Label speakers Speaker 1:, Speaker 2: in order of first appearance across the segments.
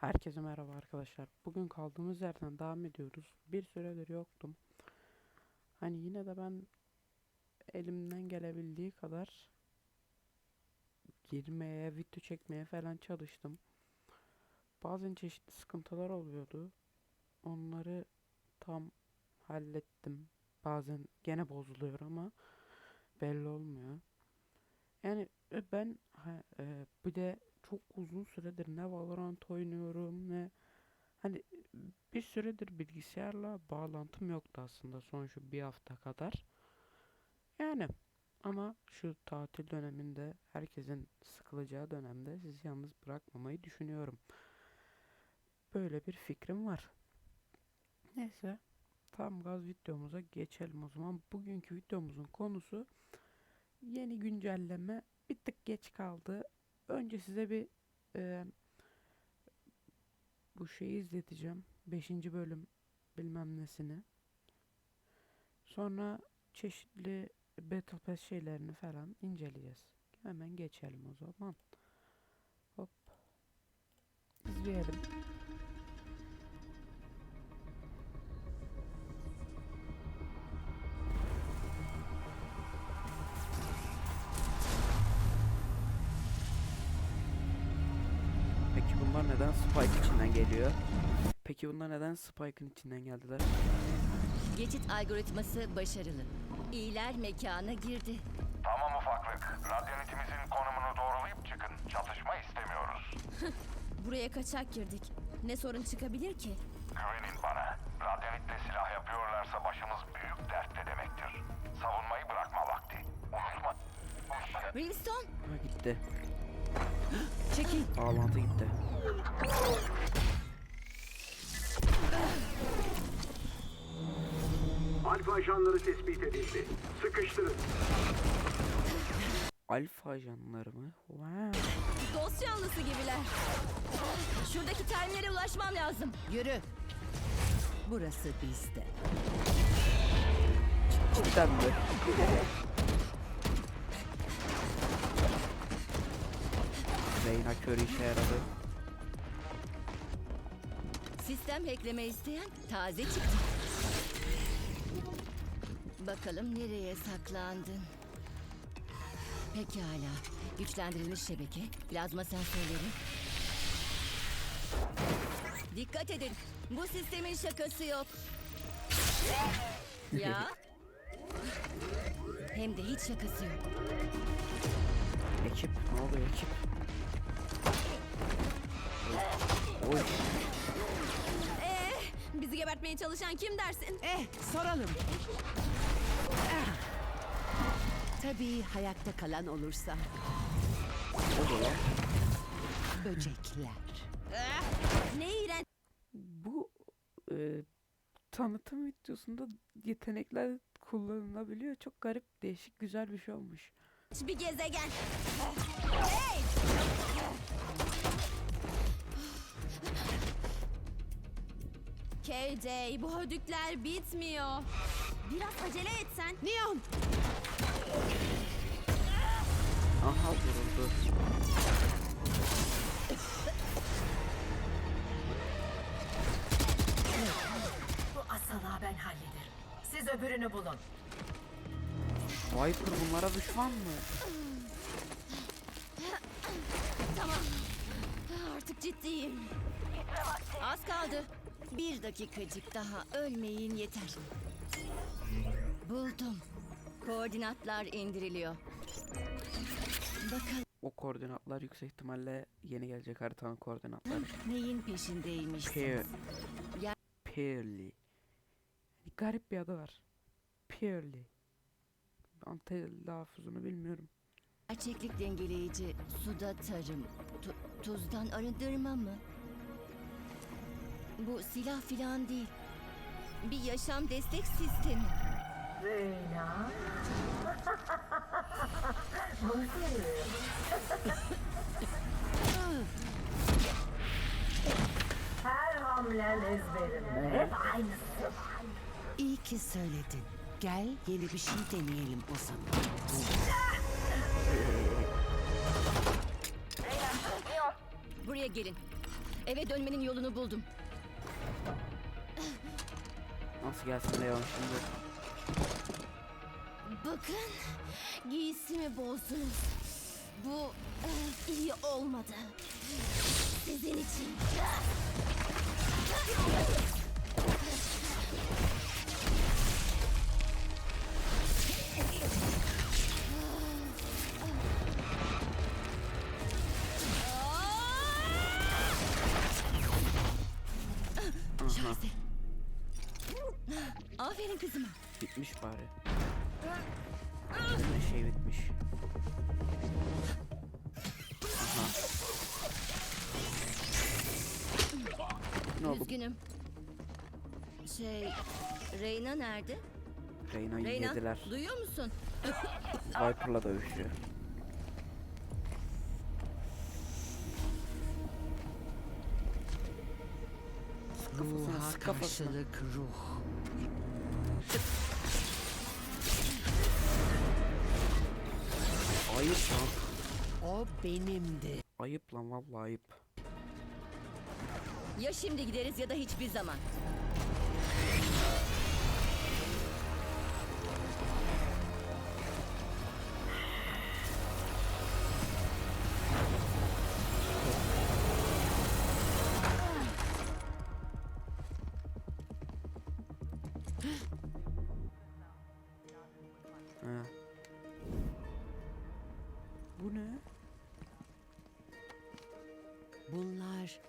Speaker 1: Herkese merhaba arkadaşlar. Bugün kaldığımız yerden devam ediyoruz. Bir süredir yoktum. Hani yine de ben elimden gelebildiği kadar girmeye, video çekmeye falan çalıştım. Bazen çeşitli sıkıntılar oluyordu. Onları tam hallettim. Bazen gene bozuluyor ama belli olmuyor. Yani e, ben e, bir de çok uzun süredir ne Valorant oynuyorum ne hani bir süredir bilgisayarla bağlantım yoktu aslında son şu bir hafta kadar. Yani ama şu tatil döneminde herkesin sıkılacağı dönemde sizi yalnız bırakmamayı düşünüyorum. Böyle bir fikrim var. Neyse tam gaz videomuza geçelim o zaman. Bugünkü videomuzun konusu yeni güncelleme bir tık geç kaldı. Önce size bir e, bu şeyi izleteceğim. 5. bölüm bilmem nesini. Sonra çeşitli Battle Pass şeylerini falan inceleyeceğiz. Hemen geçelim o zaman. Hop. İzleyelim. Bunlar neden Spike içinden geliyor? Peki bunlar neden Spike'ın içinden geldiler?
Speaker 2: Geçit algoritması başarılı. İyiler mekana girdi.
Speaker 3: Tamam ufaklık. Radyanitimizin konumunu doğrulayıp çıkın. Çatışma istemiyoruz.
Speaker 2: Buraya kaçak girdik. Ne sorun çıkabilir ki?
Speaker 3: Güvenin bana. Radyanitle silah yapıyorlarsa başımız büyük dertte demektir. Savunmayı bırakma vakti. Unutma.
Speaker 2: Brimstone,
Speaker 1: Ha gitti.
Speaker 2: çekil.
Speaker 1: Bağlantı gitti.
Speaker 4: Ajanları tespit edildi. Sıkıştırın.
Speaker 1: Alfa ajanları mı? Wow.
Speaker 2: Dost yanlısı gibiler. Şuradaki terminale ulaşmam lazım.
Speaker 5: Yürü. Burası bizde.
Speaker 1: Cidden mi? Reyna körü işe yaradı.
Speaker 2: Sistem hackleme isteyen taze çıktı. Bakalım nereye saklandın? Pekala. Güçlendirilmiş şebeke, plazma sensörleri. Dikkat edin. Bu sistemin şakası yok. Ya. Hem de hiç şakası yok.
Speaker 1: Ekip ne oluyor ekip? Oy. Oy.
Speaker 2: Ee, bizi gebertmeye çalışan kim dersin?
Speaker 5: Eh soralım. Tabii hayatta kalan olursa
Speaker 1: O da ya.
Speaker 5: böcekler.
Speaker 2: Ne iğrenç.
Speaker 1: Bu e, tanıtım videosunda yetenekler kullanılabiliyor. Çok garip, değişik, güzel bir şey olmuş.
Speaker 2: bir gezegen. Hey! KJ, bu hödükler bitmiyor. Biraz acele etsen.
Speaker 5: Neon!
Speaker 1: Aha vuruldu.
Speaker 6: Bu asalağı ben hallederim. Siz öbürünü bulun.
Speaker 1: Viper bunlara düşman mı?
Speaker 2: Tamam. Artık ciddiyim. Az kaldı. Bir dakikacık daha ölmeyin yeter. Buldum. Koordinatlar indiriliyor. Bakalım
Speaker 1: O koordinatlar yüksek ihtimalle yeni gelecek haritanın koordinatları.
Speaker 2: neyin peşindeymişsiniz.
Speaker 1: Pear.
Speaker 2: Ya-
Speaker 1: Pearly. Garip bir adı var. Pearly. Ben telaffuzunu bilmiyorum.
Speaker 2: Gerçeklik dengeleyici suda tarım, tu- tuzdan arındırma mı? Bu silah filan değil. Bir yaşam destek sistemi.
Speaker 6: Nasıl? Her hamlen ezberimde. Hep aynısı.
Speaker 5: İyi ki söyledin. Gel yeni bir şey deneyelim o zaman.
Speaker 2: Buraya gelin. Eve dönmenin yolunu buldum.
Speaker 1: Nasıl gelsin Leon şimdi?
Speaker 2: Bakın, giysimi bozdunuz. Bu eh, iyi olmadı. Sizin için. Aferin kızıma.
Speaker 1: Bitmiş bari. Her şey bitmiş. Aha. Ne oldu?
Speaker 2: Üzgünüm. Şey, Reyna nerede?
Speaker 1: Reyna'yı
Speaker 2: Reyna,
Speaker 1: yediler.
Speaker 2: duyuyor musun?
Speaker 1: Viper'la dövüşüyor.
Speaker 5: Ruha karşılık ruh.
Speaker 1: Ayıp lan.
Speaker 5: O benimdi.
Speaker 1: Ayıp lan vallahi ayıp.
Speaker 2: Ya şimdi gideriz ya da hiçbir zaman.
Speaker 5: Bunlar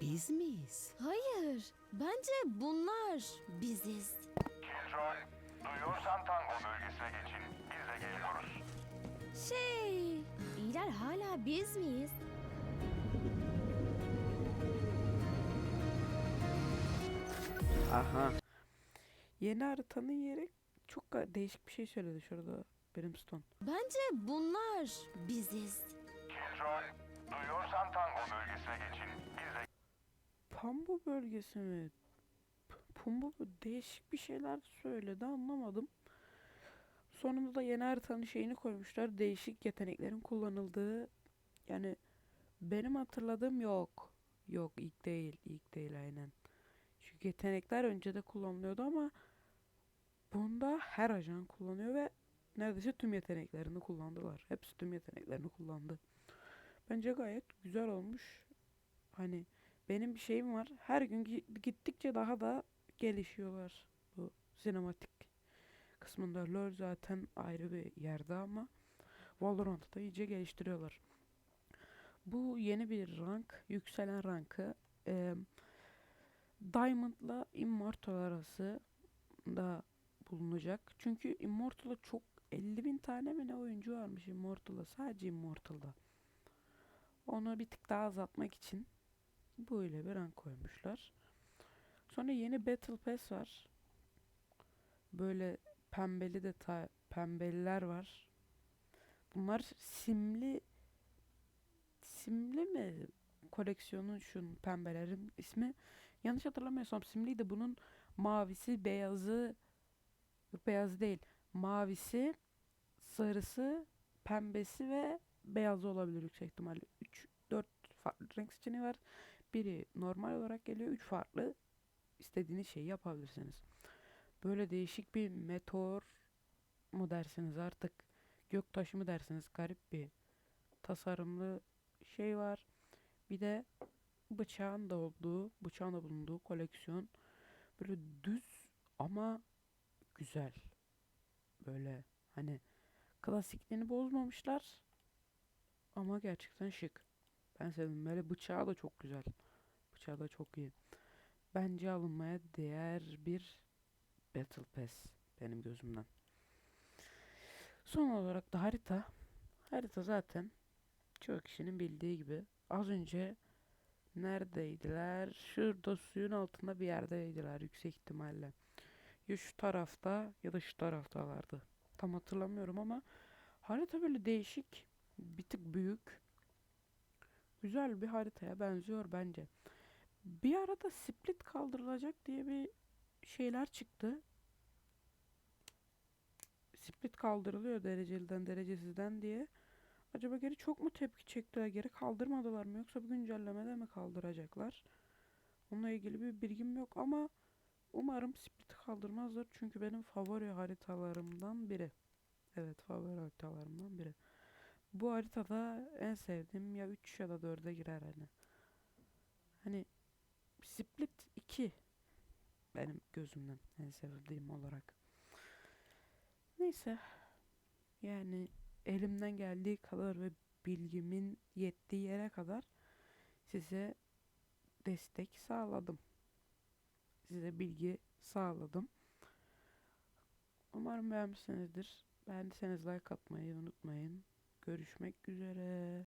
Speaker 5: biz miyiz?
Speaker 2: Hayır, bence bunlar biziz.
Speaker 3: Killjoy, duyuyorsan tango bölgesine geçin. Biz de geliyoruz.
Speaker 2: Şey, iyiler hala biz miyiz?
Speaker 1: Aha. Yeni haritanın yeri çok değişik bir şey söyledi şurada Brimstone.
Speaker 2: Bence bunlar biziz.
Speaker 3: Killjoy, duyuyorsan tango bölgesine geçin. Biz de
Speaker 1: Pambu bölgesi mi? P- Pumbu mu? değişik bir şeyler söyledi anlamadım. Sonunda da yeni haritanın şeyini koymuşlar. Değişik yeteneklerin kullanıldığı yani benim hatırladığım yok. Yok ilk değil. ilk değil aynen. Çünkü yetenekler önce de kullanılıyordu ama bunda her ajan kullanıyor ve neredeyse tüm yeteneklerini kullandılar. Hepsi tüm yeteneklerini kullandı. Bence gayet güzel olmuş. Hani benim bir şeyim var. Her gün gi- gittikçe daha da gelişiyorlar bu sinematik kısmında. LoL zaten ayrı bir yerde ama Valorant'ı da iyice geliştiriyorlar. Bu yeni bir rank, yükselen rankı eee Diamond'la Immortal arası da bulunacak. Çünkü Immortal'da çok 50 bin tane mi ne oyuncu varmış Immortal'da. Sadece Immortal'da. Onu bir tık daha azaltmak için böyle bir rank koymuşlar. Sonra yeni Battle Pass var. Böyle pembeli de ta- pembeliler var. Bunlar simli simli mi koleksiyonun şunun pembelerin ismi yanlış hatırlamıyorsam simliydi bunun mavisi beyazı yok beyazı değil mavisi sarısı pembesi ve beyazı olabilir yüksek ihtimalle. 3 4 farklı renk seçeneği var. Biri normal olarak geliyor. Üç farklı istediğiniz şeyi yapabilirsiniz. Böyle değişik bir meteor mu dersiniz artık? Göktaşı mı dersiniz? Garip bir tasarımlı şey var. Bir de bıçağın da olduğu, bıçağın da bulunduğu koleksiyon böyle düz ama güzel. Böyle hani klasikliğini bozmamışlar ama gerçekten şık. Ben sevdim. Böyle bıçağı da çok güzel. Bıçağı da çok iyi. Bence alınmaya değer bir Battle Pass benim gözümden. Son olarak da harita. Harita zaten çoğu kişinin bildiği gibi. Az önce Neredeydiler? Şurada suyun altında bir yerdeydiler yüksek ihtimalle. Ya şu tarafta ya da şu taraftalardı. Tam hatırlamıyorum ama harita böyle değişik, bir tık büyük. Güzel bir haritaya benziyor bence. Bir arada split kaldırılacak diye bir şeyler çıktı. Split kaldırılıyor dereceliden derecesizden diye. Acaba geri çok mu tepki çektiler? Geri kaldırmadılar mı? Yoksa bu güncellemede mi kaldıracaklar? Onunla ilgili bir bilgim yok ama umarım Split'i kaldırmazlar. Çünkü benim favori haritalarımdan biri. Evet favori haritalarımdan biri. Bu haritada en sevdiğim ya 3 ya da 4'e girer hani. Hani Split 2 benim gözümden en sevdiğim olarak. Neyse. Yani elimden geldiği kadar ve bilgimin yettiği yere kadar size destek sağladım. Size bilgi sağladım. Umarım beğenmişsinizdir. Beğendiyseniz like atmayı unutmayın. Görüşmek üzere.